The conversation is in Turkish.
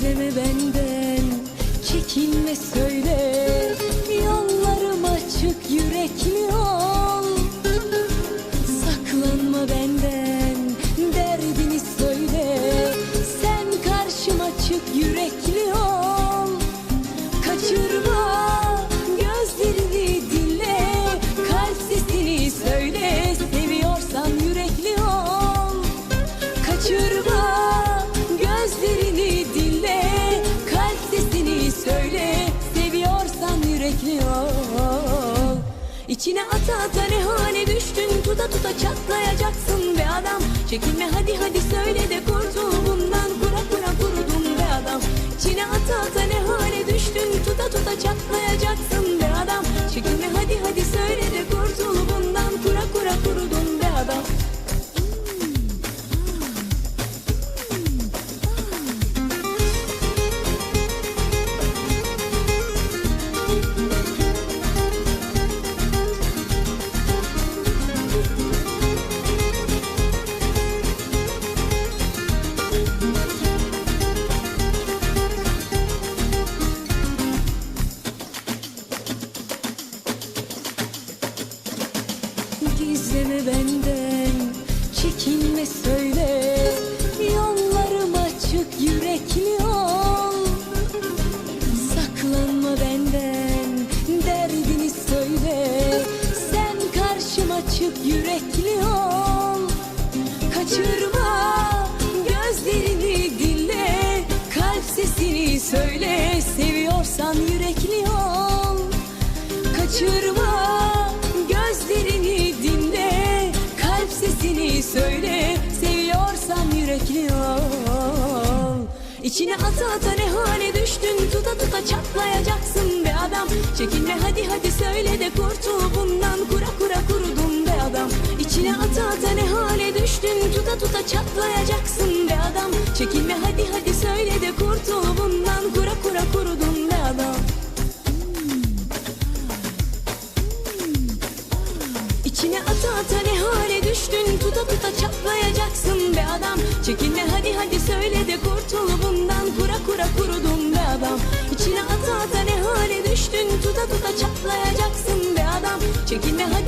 Gizleme benden, çekinme söyle. Yollarım açık yürekli ol. Saklanma benden, derdini söyle. Sen karşıma çık yürekli ol Ol İçine ata ata ne hale düştün? Tuta tuta çatlayacaksın be adam. Çekinme hadi hadi söyle de kurtul bundan. Kura kura kurudum be adam. İçine ata ata ne hale düştün? Tuta tuta çatlayacaksın Gizleme benden, çekinme söyle Yollarım açık yürekli ol. Saklanma benden, derdini söyle. Sen karşıma çık yürekli ol. Kaçırma gözlerini dinle. Kalp sesini söyle Seviyorsan yürekli ol. Kaçırma İçine ata ata ne hale düştün? Tuta tuta çatlayacaksın be adam. Çekinme hadi hadi söyle de kurtul bundan. Kura kura kurudum be adam. İçine ata ata ne hale düştün? Tuta tuta çatlayacaksın be adam. Çekinme hadi hadi söyle de kurtul bundan. Kura kura kurudum be adam. İçine ata ata ne hale düştün? Tuta tuta çatlayacaksın be adam. Çekinme hadi hadi söyle de kurtul Çekinme hadi